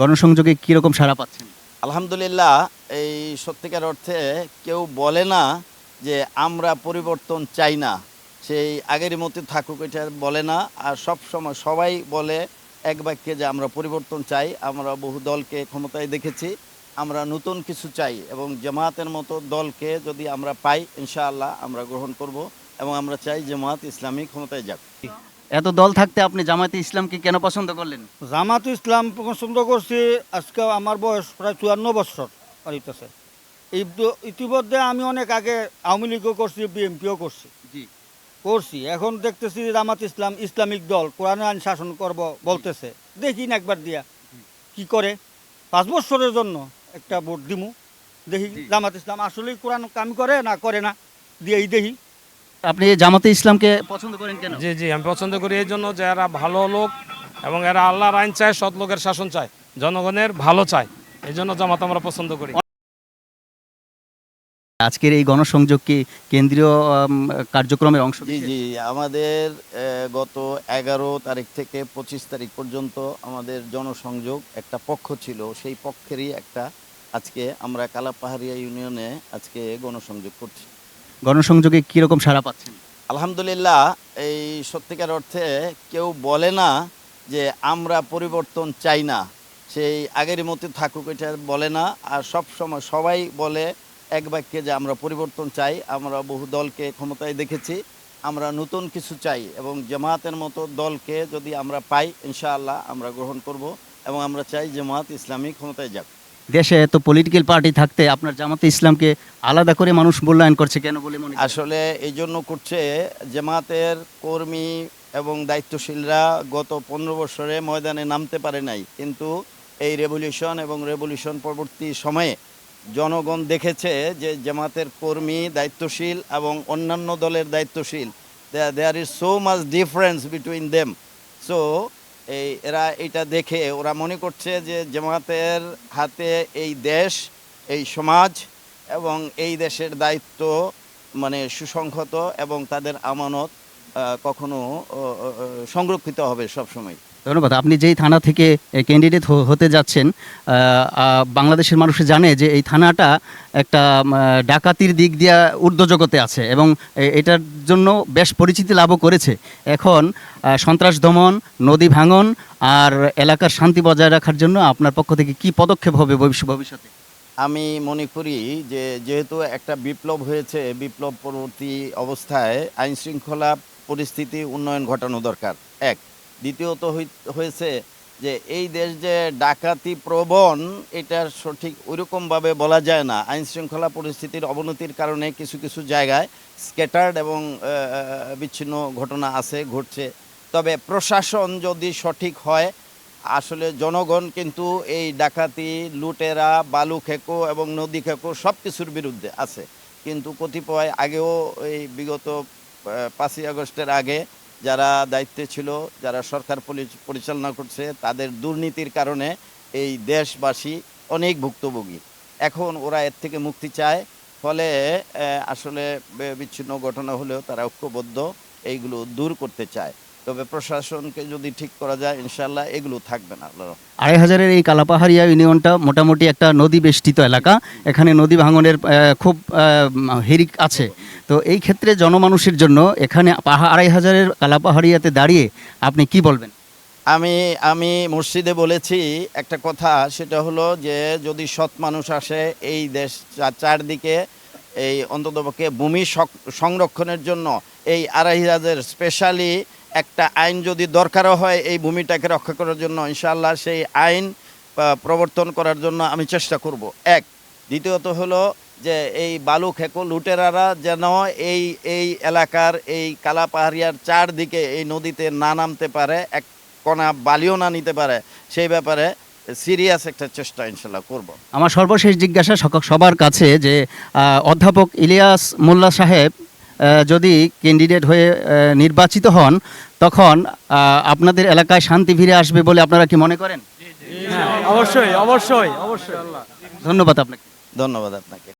গণসংযোগে কীরকম সাড়া পাচ্ছেন? আলহামদুলিল্লাহ, এই সত্যিকার অর্থে কেউ বলে না যে আমরা পরিবর্তন চাই না। সেই আগের মতো থাকুক এটা বলে না। আর সব সময় সবাই বলে এক বাক্যে যে আমরা পরিবর্তন চাই, আমরা বহু দলকে ক্ষমতায় দেখেছি, আমরা নতুন কিছু চাই এবং জামাতের মতো দলকে যদি আমরা পাই, ইনশাআল্লাহ আমরা গ্রহণ করব এবং আমরা চাই জামাত ইসলামী ক্ষমতায় যাক। এত দল থাকতে আপনি জামায়াতে ইসলামকে কেন পছন্দ করলেন? জামাত ইসলাম পছন্দ করছি আজকে আমার বয়স প্রায় চুয়ান্ন বছর পারিতেছে এই ইতিমধ্যে আমি অনেক আগে আওয়ামী লীগও করছি বিএনপিও করছি। জি। করছি। এখন দেখতেছি জামাত ইসলাম ইসলামিক দল কোরআন আইন শাসন করব বলতেছে। দেখি না একবার দিয়া কি করে। পাঁচ বছরের জন্য একটা ভোট দিমু। দেখি। জামাত ইসলাম আসলেই কোরআন কাম করে না করে না। দিয়েই দেখি। আপনি জামাতে ইসলামকে পছন্দ করেন কেন? জি জি আমি পছন্দ করি এই জন্য যে এরা ভালো লোক এবং এরা আল্লাহর আইন চায় সৎ লোকের শাসন চায় জনগণের ভালো চায়। এই জন্য জামাত আমরা পছন্দ করি। আজকের এই গণসংযোগ কি কেন্দ্রীয় কার্যক্রমের অংশ? জি জি আমাদের গত এগারো তারিখ থেকে পঁচিশ তারিখ পর্যন্ত আমাদের জনসংযোগ একটা পক্ষ ছিল সেই পক্ষেরই একটা আজকে আমরা কালাপাহাড়িয়া ইউনিয়নে আজকে গণসংযোগ করছি। গণসংযোগে কীরকম সাড়া পাচ্ছেন? আলহামদুলিল্লাহ, এই সত্যিকার অর্থে কেউ বলে না যে আমরা পরিবর্তন চাই না। সেই আগের মতো থাকুক এটা বলে না। আর সব সময় সবাই বলে এক বাক্যে যে আমরা পরিবর্তন চাই, আমরা বহু দলকে ক্ষমতায় দেখেছি, আমরা নতুন কিছু চাই এবং জামাতের মতো দলকে যদি আমরা পাই, ইনশাআল্লাহ আমরা গ্রহণ করব এবং আমরা চাই জামাত ইসলামী ক্ষমতায় যাক। দেশে এত পলিটিক্যাল পার্টি থাকতে আপনার জামাতে ইসলামকে আলাদা করে মানুষ মূল্যায়ন করছে কেন বলে মনে আসলে এই জন্য করছে জামাতের কর্মী এবং দায়িত্বশীলরা গত পনেরো বছরে ময়দানে নামতে পারে নাই। কিন্তু এই রেভলিউশন এবং রেভলিউশন পরবর্তী সময়ে জনগণ দেখেছে যে জামাতের কর্মী, দায়িত্বশীল এবং অন্যান্য দলের দায়িত্বশীল there is so much difference between them so এই, এরা এটা দেখে ওরা মনে করছে যে জামাতের হাতে এই দেশ, এই সমাজ এবং এই দেশের দায়িত্ব মানে সুসংহত এবং তাদের আমানত কখনো সংরক্ষিত হবে সবসময়। ধন্যবাদ। আপনি যেই থানা থেকে ক্যান্ডিডেট হতে যাচ্ছেন বাংলাদেশের মানুষ জানে যে এই থানাটা একটা ডাকাতির দিক দিয়ে ঊর্ধ্ব জগতে আছে এবং এটার জন্য বেশ পরিচিতি লাভও করেছে। এখন সন্ত্রাস দমন, নদী ভাঙন আর এলাকার শান্তি বজায় রাখার জন্য আপনার পক্ষ থেকে কি পদক্ষেপ হবে ভবিষ্য- ভবিষ্যতে? আমি মনে করি যে, যেহেতু একটা বিপ্লব হয়েছে, বিপ্লব পরবর্তী অবস্থায় আইনশৃঙ্খলা পরিস্থিতি উন্নয়ন ঘটানো দরকার। এক দ্বিতীয়ত হয়েছে যে এই দেশ যে ডাকাতি প্রবণ এটা সঠিক ওইরকমভাবে বলা যায় না। আইন শৃঙ্খলা পরিস্থিতির অবনতির কারণে কিছু কিছু জায়গায় স্কেটার্ড এবং বিচ্ছিন্ন ঘটনা আছে, ঘটছে। তবে প্রশাসন যদি সঠিক হয়, আসলে জনগণ কিন্তু এই ডাকাতি, লুটেরা, বালু খেকো এবং নদী খেকো সব কিছুর বিরুদ্ধে আছে। কিন্তু কতিপয় আগেও এই বিগত পাঁচই আগস্টের আগে যারা দায়িত্বে ছিল, যারা সরকার পরিচালনা করছে, তাদের দুর্নীতির কারণে এই দেশবাসী অনেক ভুক্তভোগী। এখন ওরা এর থেকে মুক্তি চায়, ফলে আসলে বিচ্ছিন্ন ঘটনা হলেও তারা ঐক্যবদ্ধ, এইগুলো দূর করতে চায়। তবে প্রশাসনকে যদি ঠিক করা যায় ইনশাল্লাহ এগুলো থাকবে না। আড়াই হাজারের এই কালাপাহাড়িয়া ইউনিয়নটা মোটামুটি একটা নদী বেষ্টিত এলাকা। এখানে নদী ভাঙনের খুব হেরিক আছে। তো এই ক্ষেত্রে জনমানুষের জন্য এখানে পাহা আড়াই হাজারের কালাপাহাড়িয়াতে দাঁড়িয়ে আপনি কি বলবেন? আমি আমি মসজিদে বলেছি একটা কথা, সেটা হলো যে যদি সৎ মানুষ আসে এই দেশ চারদিকে এই অন্ততপক্ষে ভূমি সংরক্ষণের জন্য এই আড়াই হাজার স্পেশালি একটা আইন যদি দরকারও হয় এই ভূমিটাকে রক্ষা করার জন্য, ইনশাআল্লাহ সেই আইন প্রবর্তন করার জন্য আমি চেষ্টা করব। এক। দ্বিতীয়ত হলো যে এই বালু খেকো লুটেরারা যেন এই এই এলাকার এই কালাপাহাড়িয়ার চারদিকে এই নদীতে না নামতে পারে এক কণা বালিও না নিতে পারে সেই ব্যাপারে সিরিয়াস একটা চেষ্টা ইনশাল্লাহ করব। আমার সর্বশেষ জিজ্ঞাসা সক- সবার কাছে যে অধ্যাপক ইলিয়াস মোল্লা সাহেব যদি ক্যান্ডিডেট হয়ে নির্বাচিত হন তখন আপনাদের এলাকায় শান্তি ফিরে আসবে বলে আপনারা কি মনে করেন? অবশ্যই অবশ্যই অবশ্যই। ধন্যবাদ আপনাকে। ধন্যবাদ আপনাকে।